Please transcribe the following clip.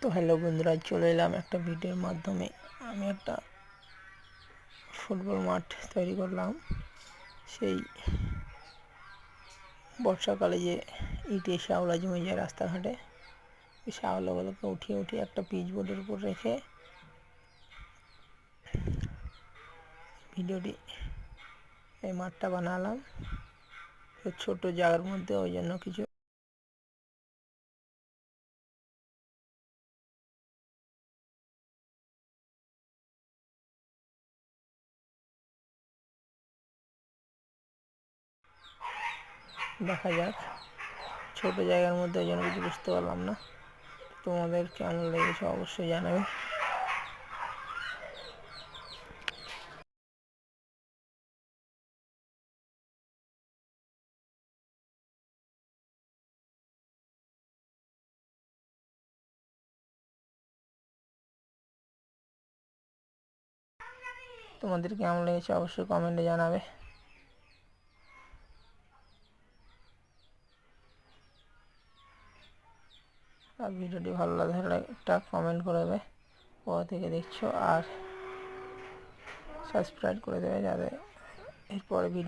তো হ্যালো বন্ধুরা, চলে এলাম একটা ভিডিওর মাধ্যমে। আমি একটা ফুটবল মাঠ তৈরি করলাম। সেই বর্ষাকালে যে ইটে শ্যাওলা জমে যায় রাস্তাঘাটে, এই শ্যাওলাগুলোকে উঠিয়ে উঠিয়ে একটা পিচ বোর্ডের উপর রেখে ভিডিওটি এই মাঠটা বানালাম। ছোট জায়গার মধ্যে, ওই জন্য কিছু দেখা যাক। ছোট জায়গার মধ্যে ওই জন্য কিছু বুঝতে পারলাম না। তোমাদের কেমন লেগেছে অবশ্যই জানাবে। তোমাদের কেমন লেগেছে অবশ্যই কমেন্টে জানাবে। আর ভিডিওটি ভালো লাগলে একটা কমেন্ট করে দেবে। কোথা থেকে দেখছ আর সাবস্ক্রাইব করে দেবে যাতে এরপরে ভিডিও